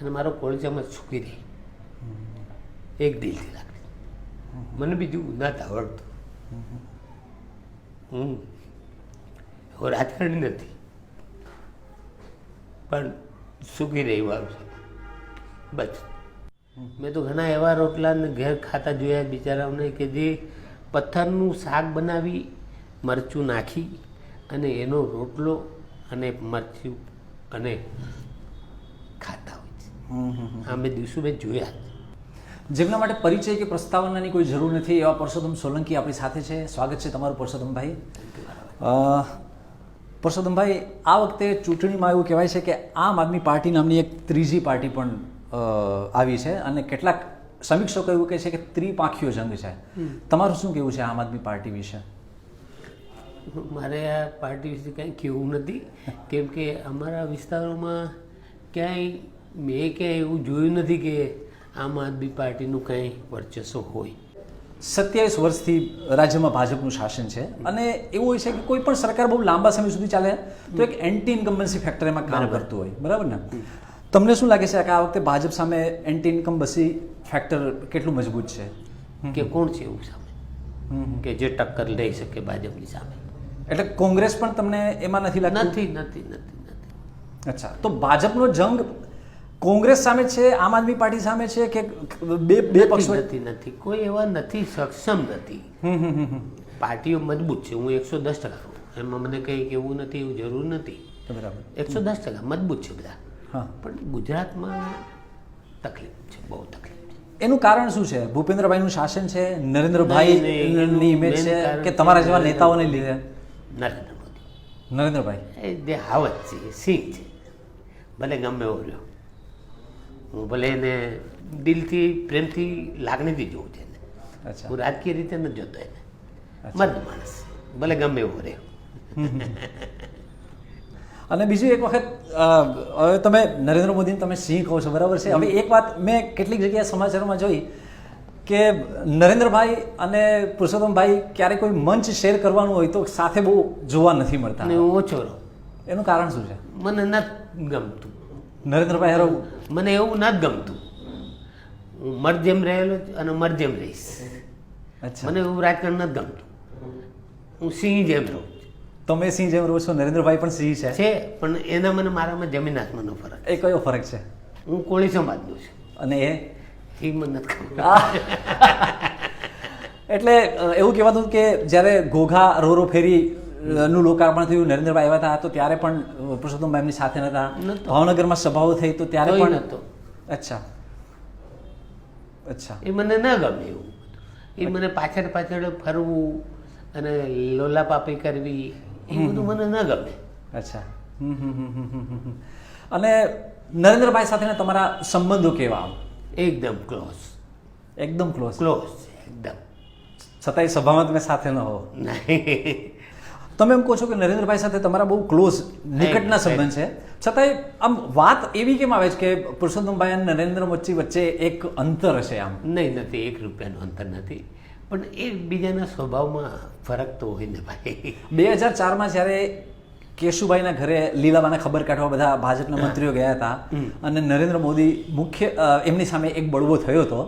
અને મારો કોળજામાં છૂકી રહી એક દિલથી લાગણી મને બીજું નથી આવડતું. હું હું રાજકારણી નથી. પણ સુખી રહેવું છે. બસ. મેં તો ઘણા એવા રોટલા ને ઘેર ખાતા જોયા બિચારાઓને કે જે પથ્થરનું શાક બનાવી, મરચું નાખી અને એનો રોટલો અને મરચું અને આ મેં દિવસુભાઈ જોયા જેમના માટે પરિચય કે પ્રસ્તાવનાની કોઈ જરૂર નથી એવા પરસોત્તમ સોલંકી આપણી સાથે છે. સ્વાગત છે તમારું પરસોત્તમભાઈ. પરસોત્તમભાઈ આ વખતે ચૂંટણીમાં એવું કહેવાય છે કે આમ આદમી પાર્ટી નામની એક ત્રીજી પાર્ટી પણ આવી છે અને કેટલાક સમીક્ષકો એવું કહે છે કે ત્રિપાંખીયો જંગ છે. તમારું શું કહેવું છે આમ આદમી પાર્ટી વિશે? મારે આ પાર્ટી વિશે કંઈ કહેવું નથી. કેમ કે અમારા વિસ્તારોમાં ક્યાંય મેં ક્યાંય એવું જોયું નથી કે આમ આદમી પાર્ટીનું કંઈ વર્ચસ્વ હોય. સત્યાવીસ વર્ષથી રાજ્યમાં ભાજપનું શાસન છે અને એવું હોય છે કે કોઈ પણ સરકાર બહુ લાંબા સમય સુધી ચાલે તો એક એન્ટી ઇન્કમ્બન્સી ફેક્ટર એમાં કામ કરતું હોય. બરાબર ને? તમને શું લાગે છે કે આ વખતે ભાજપ સામે એન્ટી ઇન્કમ્બન્સી ફેક્ટર કેટલું મજબૂત છે? કે કોણ છે એવું સામે? કે જે ટક્કર લઈ શકે ભાજપની સામે? એટલે કોંગ્રેસ પણ તમને એમાં નથી લાગતું? નથી નથી નથી નથી. અચ્છા. તો ભાજપનો જંગ કોંગ્રેસ સામે છે આમ આદમી પાર્ટી સામે છે કે બે બે પક્ષ નથી નથી. કોઈ એવા નથી સક્ષમ નથી. પાર્ટીઓ મજબૂત છે. હું એકસો દસ ટકા એમાં મને કંઈ કેવું નથી એવું જરૂર નથી. બરાબર. એકસો દસ ટકા. મજબૂત છે બધા. હા. પણ ગુજરાતમાં તકલીફ છે બહુ તકલીફ એનું કારણ શું છે? ભૂપેન્દ્રભાઈનું શાસન છે નરેન્દ્રભાઈ ઇમેજ છે કે તમારા જેવા નેતાઓને લીધે? નરેન્દ્ર મોદી. નરેન્દ્રભાઈ. એ જે હાવત છે સિંહ છે. ભલે ગમે એવો રહ્યો. હું ભલે એને દિલથી પ્રેમથી લાગણીથી જોઉં છું એને. હું રાજકીય રીતે નથી જોતો એને. મર્દ માણસ. ભલે ગમે એવો રહે. અને બીજું એક વખત હવે તમે નરેન્દ્ર મોદીને તમે સિંહ કહો છો બરાબર છે? હવે એક વાત મેં કેટલીક જગ્યાએ સમાચારોમાં જોઈ કે નરેન્દ્રભાઈ અને પુરુષોત્તમભાઈ ક્યારે કોઈ મંચ શેર કરવાનું હોય તો સાથે બહુ જોવા નથી મળતા. હું ઓછો એનું કારણ શું છે? મને નથી ગમતું. નરેન્દ્રભાઈ હારો મને એવું નથી ગમતું. હું મર જેમ રહેલો અને મર જેમ રહીશ. અચ્છા. મને એવું રાજકારણ નથી ગમતું. હું સિંહ જેમ રહું. તમે સિંહ જેમ રહો છો નરેન્દ્રભાઈ પણ સિંહ છે. છે પણ એના મને મારામાં જમીન આસમાનનો ફરક એ કયો ફરક છે? હું કોળી સમાજનો છું. અને એ? મને નથી ખબર. એટલે એવું કહેવાતું કે જ્યારે ઘોઘા રોરો ફેરી નું લોકાર્પણ થયું નરેન્દ્રભાઈ આવ્યા હતા તો ત્યારે પણ પુરુષોત્તમ એમની સાથે નતા. ભાવનગરમાં સભાઓ થઈ તો ત્યારે પણ હતો અચ્છા. અચ્છા. એ મને ન ગમે એવું. એ મને પાછળ પાછળ ફરવું અને લોલાપાપી કરવી એ બધું મને ન ગમે. અચ્છા. અને નરેન્દ્રભાઈ સાથેના તમારા સંબંધો કેવા? એકદમ ક્લોઝ. એકદમ ક્લોઝ? ક્લોઝ એકદમ. છતાંય સભામાં તમે સાથે ન હો નહીં. તમે એમ કહો છો કે નરેન્દ્રભાઈ સાથે તમારા બહુ ક્લોઝ નિકટના સંબંધ છે. છતાંય આમ વાત એવી કેમ આવે છે કે પુરુષોત્તમભાઈ અને નરેન્દ્ર મોદી વચ્ચે એક અંતર હશે આમ? નહીં નથી એક રૂપિયાનું અંતર નથી. પણ એ બીજાના સ્વભાવમાં ફરક તો હોય ને ભાઈ. બે હજાર ચારમાં જ્યારે કેશુભાઈના ઘરે લીલાબાને ખબર કાઢવા બધા ભાજપના મંત્રીઓ ગયા હતા અને નરેન્દ્ર મોદી મુખ્ય એમની સામે એક બળવો થયો હતો.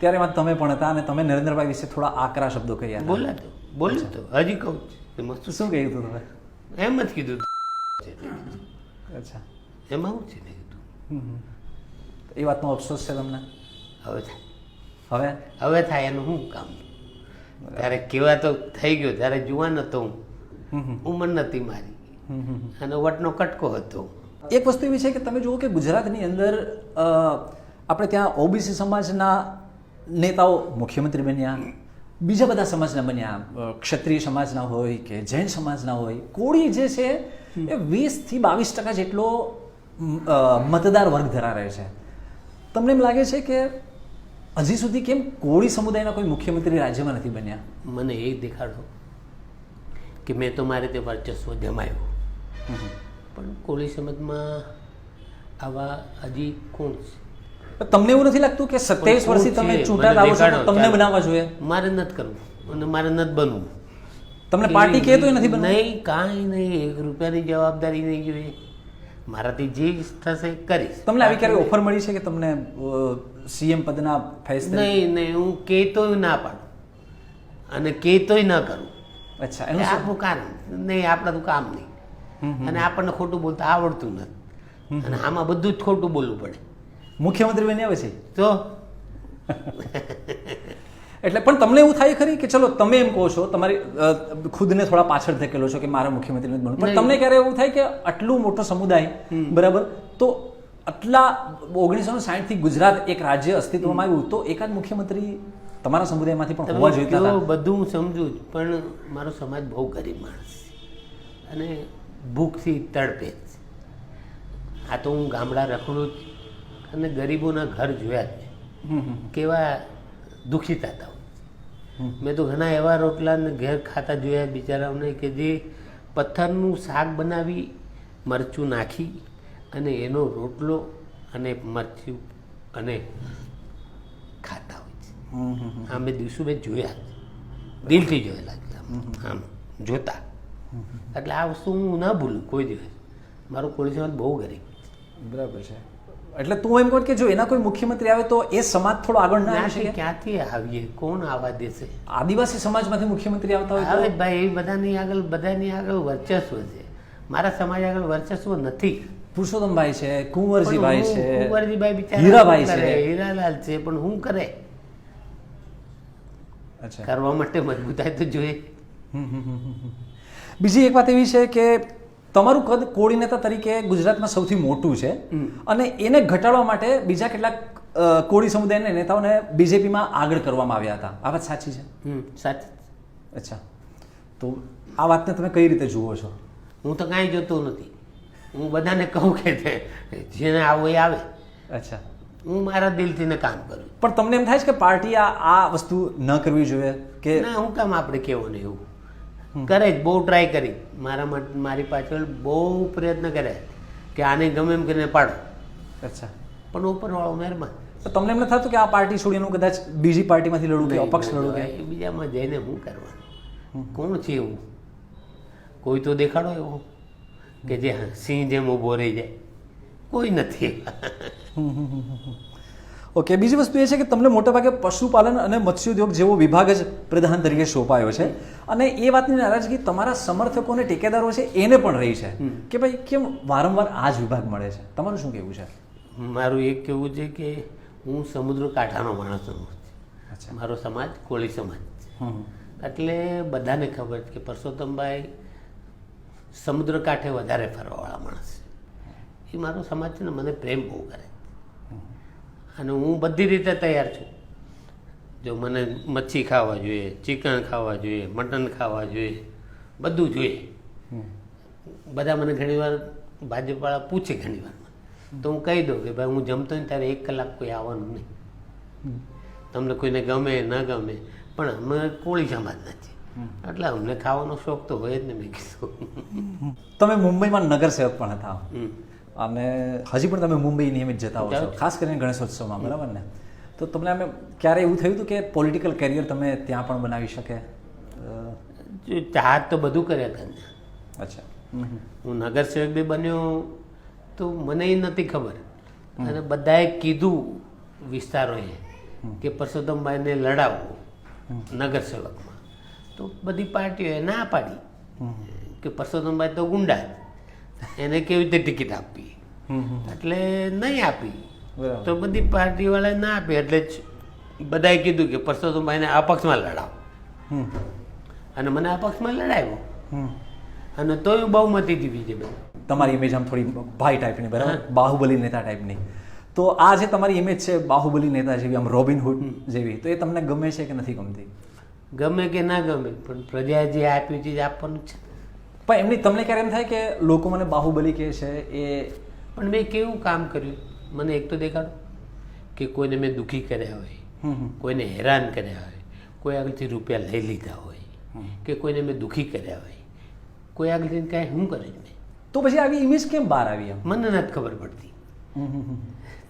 ત્યારે એમાં તમે પણ હતા અને તમે નરેન્દ્રભાઈ વિશે થોડા આકરા શબ્દો કહ્યા બોલાતો બોલ્યો તો. હજી કહું છું. એમાં શું શું કહ્યું હતું તમે એમ જ કીધું અચ્છા એમાં શું છે નહીં કીધું. એ વાતનો અફસોસ છે તમને હવે થાય હવે હવે થાય એનું શું કામ ત્યારે કેવા તો થઈ ગયો ત્યારે જુવાન હતો. હું. ઉંમર નથી મારી. અને વટનો કટકો હતો. એક વસ્તુ એવી છે કે તમે જુઓ કે ગુજરાતની અંદર આપણે ત્યાં ઓબીસી સમાજના નેતાઓ મુખ્યમંત્રી બન્યા. બીજા બધા સમાજના બન્યા ક્ષત્રિય સમાજના હોય કે જૈન સમાજના હોય કોળી જે છે એ વીસથી બાવીસ ટકા જેટલો મતદાર વર્ગ ધરાવે છે. તમને એમ લાગે છે કે હજી સુધી કેમ કોળી સમુદાયના કોઈ મુખ્યમંત્રી રાજ્યમાં નથી બન્યા? મને એ દેખાડો કે મેં તો મારે તે વર્ચસ્વ જમાયું પણ કોળી સમાજમાં આવા હજી કોણ છે? તમને એવું નથી લાગતું કે સત્યાવીસ વર્ષથી તમે છે? આવો છો તમને બનાવવા જોઈએ? મારે નથી કરવું. અને મારે નથી બનવું. તમને પાર્ટી કહેતો નથી બનવું? નહીં કાંઈ નહીં. એક રૂપિયાની જવાબદારી નહીં જોઈએ. મારાથી જે થશે કરીશ. તમને આવી ક્યારે ઓફર મળી છે કે તમને સીએમ પદના ફેસ નહીં નહીં. હું કહેતોય ના પાડું. અને કહેતોય ના કરું. અચ્છા એનું આપણું કારણ. નહીં આપણાનું કામ નહીં. અને આપણને ખોટું બોલતા આવડતું નથી. અને આમાં બધું જ ખોટું બોલવું પડે. મુખ્યમંત્રી બન્યા પછી તો? એટલે પણ તમને એવું થાય ખરી કે ચલો તમે એમ કહો છો તમારી ખુદને થોડા પાછળ ધકેલો છો કે મારે મુખ્યમંત્રી નથી બનવું. પણ તમને ક્યારે એવું થાય કે આટલું મોટો સમુદાય બરાબર? તો આટલા ઓગણીસો સાઠથી ગુજરાત એક રાજ્ય અસ્તિત્વમાં આવ્યું તો એકાદ મુખ્યમંત્રી તમારા સમુદાયમાંથી પણ હોવા હતા? બધું હું સમજુ જ પણ મારો સમાજ બહુ ગરીબ માણસ અને ભૂખથી તડપે આ તો હું ગામડા રખડું જ અને ગરીબોના ઘર જોયા જ કેવા દુઃખી થતા મેં તો ઘણા એવા રોટલાને ઘેર ખાતા જોયા બિચારાઓને કે જે પથ્થરનું શાક બનાવી મરચું નાખી અને એનો રોટલો અને મરચું અને ખાતા હોય છે. આ મેં દિવસો મેં જોયા. દિલથી જોયેલા આમ. જોતા. એટલે આ વસ્તુ હું ના ભૂલું કોઈ દિવસ. મારો કોળી સમાજ બહુ ગરીબ બરાબર છે. એટલે તું એમ કહું કે જો એના કોઈ મુખ્યમંત્રી આવે તો એ સમાજ થોડો આગળ ના આવી શકે? ક્યાંથી આવીએ? કોણ આવા દેશે? આદિવાસી સમાજમાંથી મુખ્યમંત્રી આવતા હોય હવે ભાઈ એ બધાની આગળ બધાની આગળ વર્ચસ્વ છે. મારા સમાજ આગળ વર્ચસ્વ નથી. પુરુષોત્તમભાઈ છે કુંવરજીભાઈ છે કુંવરજીભાઈ બિચારા હીરાભાઈ છે. હીરાલાલ છે પણ હું કરે? કરવા માટે મજબૂતાઈ તો જોઈએ. બીજી એક વાત એવી છે કે તમારું કદ કોળી નેતા તરીકે ગુજરાતમાં સૌથી મોટું છે. અને એને ઘટાડવા માટે બીજા કેટલાક કોળી સમુદાયના નેતાઓને બીજેપીમાં આગળ કરવામાં આવ્યા હતા. આ વાત સાચી છે? સાચી. અચ્છા. તો આ વાતને તમે કઈ રીતે જુઓ છો? હું તો કાંઈ જોતો નથી. હું બધાને કહું કે જેને આવું એ આવે. અચ્છા. હું મારા દિલથી ને કામ કરું. પણ તમને એમ થાય છે કે પાર્ટી આ આ વસ્તુ ન કરવી જોઈએ? કે ના હું કામ આપણે કહેવું ને એવું. કરે જ બહુ ટ્રાય કરી. મારા માટે મારી પાછળ બહુ પ્રયત્ન કરે કે આને ગમે એમ કરીને પાડો. અચ્છા. પણ ઉપરવાળો મહેરબાન. તો તમને એમ નથી થતું કે આ પાર્ટી છોડીને હું કદાચ બીજી પાર્ટીમાંથી લડું કે અપક્ષ લડું કે? બીજામાં જઈને હું કરવાનું? કોણ છે એવું? કોઈ તો દેખાડો એવો કે જે સિંહ જેમ ઊભો રહી જાય. કોઈ નથી. ઓકે બીજી વસ્તુ એ છે કે તમને મોટાભાગે પશુપાલન અને મત્સ્યોદ્યોગ જેવો વિભાગ જ પ્રધાન તરીકે સોંપાયો છે. અને એ વાતની નારાજગી તમારા સમર્થકો અને ટેકેદારો છે એને પણ રહી છે. કે ભાઈ કેમ વારંવાર આ જ વિભાગ મળે છે? તમારું શું કહેવું છે? મારું એક કહેવું છે કે હું સમુદ્ર કાંઠાનો માણસ છું. અચ્છા. મારો સમાજ કોળી સમાજ એટલે બધાને ખબર છે કે પરસોત્તમભાઈ સમુદ્ર કાંઠે વધારે ફરવાવાળા માણસ છે. એ મારો સમાજ છે ને મને પ્રેમ બહુ કરે અને હું બધી રીતે તૈયાર છું. જો મને મચ્છી ખાવા જોઈએ ચિકન ખાવા જોઈએ મટન ખાવા જોઈએ બધું જોઈએ. બધા મને ઘણીવાર ભાજપવાળા પૂછે ઘણીવાર તો હું કહી દઉં કે ભાઈ હું જમતો ને ત્યારે એક કલાક કોઈ આવવાનું નહીં. તમને કોઈને ગમે ન ગમે પણ અમે કોળી સમાજના છીએ. એટલે અમને ખાવાનો શોખ તો હોય જ ને મેં કીધું. તમે મુંબઈમાં નગરસેવક પણ હતા. અને હજી પણ તમે મુંબઈ નિયમિત જતા હો છો. ખાસ કરીને ગણેશોત્સવમાં બરાબર ને? તો તમને અમે ક્યારે એવું થયું હતું કે પોલિટિકલ કેરિયર તમે ત્યાં પણ બનાવી શકે? ચાર તો બધું કર્યા હતા અચ્છા. હું નગરસેવક બી બન્યો તો મને એ નથી ખબર. અને બધાએ કીધું વિસ્તારોએ કે પરસોત્તમભાઈને લડાવવું નગરસેવકમાં તો બધી પાર્ટીઓએ ના પાડી કે પરસોત્તમભાઈ તો ગુંડા એને કેવી રીતે ટિકિટ આપવી. એટલે નહીં આપી. તો બધી પાર્ટીવાળાએ ના આપી એટલે બધાએ કીધું કે પરસોત્તમભાઈને અપક્ષમાં લડાવો. અને મને અપક્ષમાં લડાવ્યો. હમ. અને તોય બહુમતી જીવી છે બધું. તમારી ઇમેજ આમ થોડી ભાઈ ટાઈપની બરાબર? બાહુબલી નેતા ટાઈપની તો આ જે તમારી ઇમેજ છે બાહુબલી નેતા જેવી આમ રોબિનહુડ જેવી તો એ તમને ગમે છે કે નથી ગમતી? ગમે કે ના ગમે પણ પ્રજાએ જે આપ્યું છે આપવાનું છે. પણ એમની તમને ક્યારે એમ થાય કે લોકો મને બાહુબલી કહે છે એ પણ મેં કેવું કામ કર્યું? મને એક તો દેખાડો કે કોઈને મેં દુઃખી કર્યા હોય. કોઈને હેરાન કર્યા હોય કોઈ આગળથી રૂપિયા લઈ લીધા હોય કે કોઈને મેં દુઃખી કર્યા હોય કોઈ આગળથી કાંઈ શું કરે મેં તો પછી આવી ઇમેજ કેમ બહાર આવી મને નથી ખબર પડતી.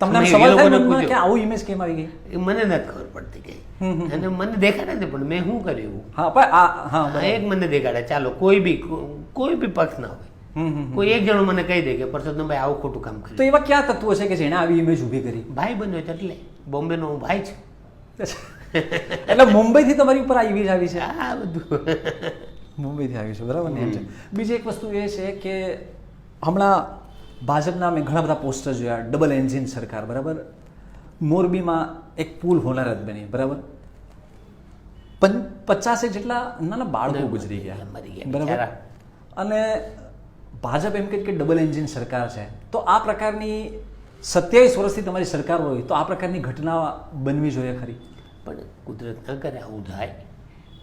તમને સવાલ થાય મનમાં કે આવું ઇમેજ કેમ આવી ગઈ? મને નથી ખબર પડતી હમ. અને મને દેખાડે છે પણ મેં શું કર્યું હા પણ આ હા એક મને દેખાડે ચાલો કોઈ બી કોઈ બી પક્ષ ના હોય. કોઈ એક જણો મને કહી દે કે પરસોત્તમભાઈ આવું ખોટું કામ તો એવા કયા તત્વો છે કે જેણે આવી ઇમેજ ઊભી કરી? ભાઈ બન્યો છે એટલે. બોમ્બેનો હું ભાઈ છું. એટલે મુંબઈથી તમારી ઉપર આ ઇમેજ આવી છે? આ બધું. મુંબઈથી આવી છે બરાબર ને? બીજી એક વસ્તુ એ છે કે હમણાં ભાજપના મેં ઘણા બધા પોસ્ટર જોયા ડબલ એન્જિન સરકાર બરાબર? મોરબીમાં એક પુલ હોનારત બની બરાબર? પચાસેક જેટલા નાના બાળકો ગુજરી ગયા બરાબર? અને ભાજપ એમ કે ડબલ એન્જિન સરકાર છે. તો આ પ્રકારની સત્યાવીસ વર્ષથી તમારી સરકાર હોય તો આ પ્રકારની ઘટના બનવી જોઈએ ખરી. પણ કુદરત ન કરે આવું થાય.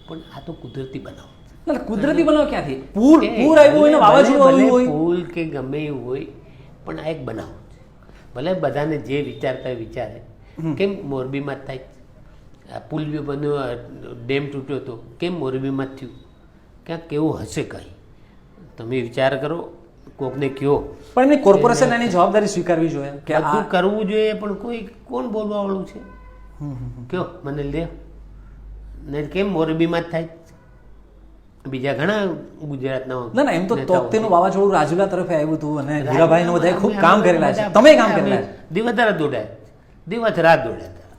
પણ આ તો કુદરતી બનાવ. કુદરતી બનાવ ક્યાંથી? પૂર પૂર આવ્યું હોય વાવાઝોડું આવ્યું હોય. પુલ કે ગમે એવું હોય પણ આ એક બનાવ છે. ભલે બધાને જે વિચારતા વિચારે. કેમ મોરબીમાં જ થાય? આ પુલ બી બન્યો ડેમ તૂટ્યો હતો કેમ મોરબીમાં જ થયું? ક્યાંક કેવું હશે કંઈ? તમે વિચાર કરો કોકને કયો પણ એની કોર્પોરેશન એની જવાબદારી સ્વીકારવી જોઈએ કે આ બધું કરવું જોઈએ પણ કોઈ કોણ બોલવાવાળું છે? કયો મને લે નહીં કેમ મોરબીમાં જ થાય? બીજા ઘણા ગુજરાતના ના ના એમ તો તોકતીનું વાવાઝોડું રાજુલા તરફે આવ્યું હતું અને રાજુલા હીરાભાઈ ને બધાએ ખૂબ કામ કરેલા છે. તમે કામ કરેલા છે? દિવસ રાત દોડાય દિવસ રાત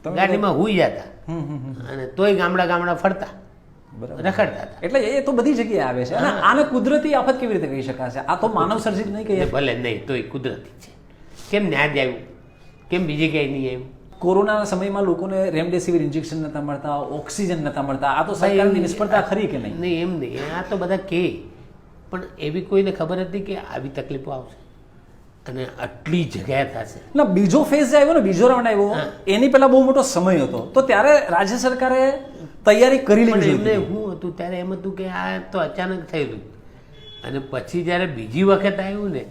તમે ગાડીમાં હુઈ જતા અને તોય ગામડા ગામડા ફરતા. બરાબર. રખડતા હતા. એટલે એ તો બધી જગ્યાએ આવે છે. અને આને કુદરતી આફત કેવી રીતે કહી શકાશે? આ તો માનવ સર્જિત નહીં કહીએ ભલે નહીં તોય કુદરતી છે. કેમ ન્યાજ આવ્યું? કેમ બીજે ક્યાંય નહીં આવ્યું? કોરોનાના સમયમાં લોકોને રેમડેસિવિર ઇન્જેક્શન નતા મળતા ઓક્સિજન નતા મળતા. આ તો સરકારની નિષ્ફળતા ખરી કે નહીં? નહીં એમ નહીં. આ તો બધા કે. પણ એવી કોઈને ખબર હતી કે આવી તકલીફો આવશે? અને આટલી જગ્યાએ થશે. ના બીજો ફેઝ જે આવ્યો ને બીજો રાઉન્ડ આવ્યો એની પહેલા બહુ મોટો સમય હતો. તો ત્યારે રાજ્ય સરકારે તૈયારી કરી લીધી એમને હું હતું ત્યારે એમ હતું કે આ તો અચાનક થયેલું. અને પછી જ્યારે બીજી વખત આવ્યું ને.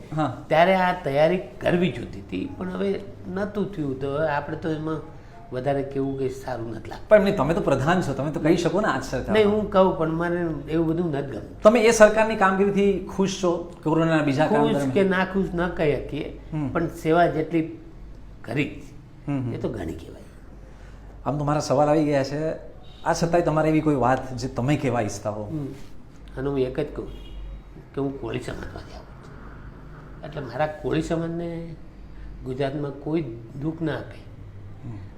ત્યારે આ તૈયારી કરવી જોતી હતી પણ હવે નહોતું થયું. તો આપણે તો એમાં વધારે કેવું કંઈ સારું નથી લાગતું. પણ તમે તો પ્રધાન છો તમે તો કહી શકો ને આજ સરકાર નહીં હું કહું પણ મને એવું બધું નથી ગમતું. તમે એ સરકારની કામગીરીથી ખુશ છો કોરોનાના બીજા ખુશ કે ના ખુશ ન કહી શકીએ પણ સેવા જેટલી કરી. એ તો ઘણી કહેવાય. આમ તો મારા સવાલ આવી ગયા છે. આ છતાંય તમારે એવી કોઈ વાત જે તમે કહેવા ઈચ્છતા હો? અને હું એક જ કહું. કે હું કોળી સમાજમાંથી આવું છું. એટલે મારા કોળી સમાજને ગુજરાતમાં કોઈ દુઃખ ના આપે.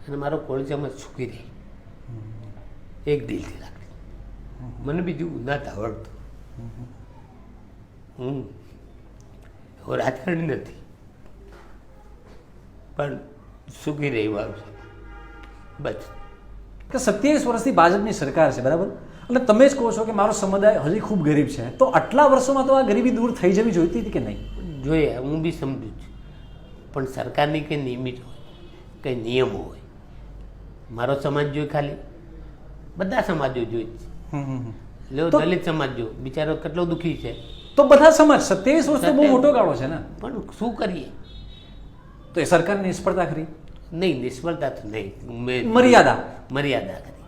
અને મારો કોળી સમાજ સુખી રહે. એક દિલથી રાખે. મને બીજું નથી આવડતું. હું હું રાજકારણી નથી. પણ સુખી રહેવાનું છે બસ. કે સત્યાવીસ વર્ષથી ભાજપની સરકાર છે, બરાબર? અને તમે જ કહો છો કે મારો સમુદાય હજી ખૂબ ગરીબ છે. તો આટલા વર્ષોમાં તો આ ગરીબી દૂર થઈ જવી જોઈતી હતી કે નહીં? જોઈએ હું બી સમજુ છું. પણ સરકારની કંઈ નિયમિત હોય કંઈ નિયમો હોય? મારો સમાજ જોઈ ખાલી? બધા સમાજો જોઈ લો દલિત સમાજ જો બિચારો કેટલો દુઃખી છે. તો બધા સમાજ સત્યાવીસ વર્ષ બહુ મોટો ગાળો છે ને? પણ શું કરીએ? તો એ સરકારની નિષ્ફળતા ખરી? નહીં નિષ્ફળતા તો નહીં. મર્યાદા. મર્યાદા કરી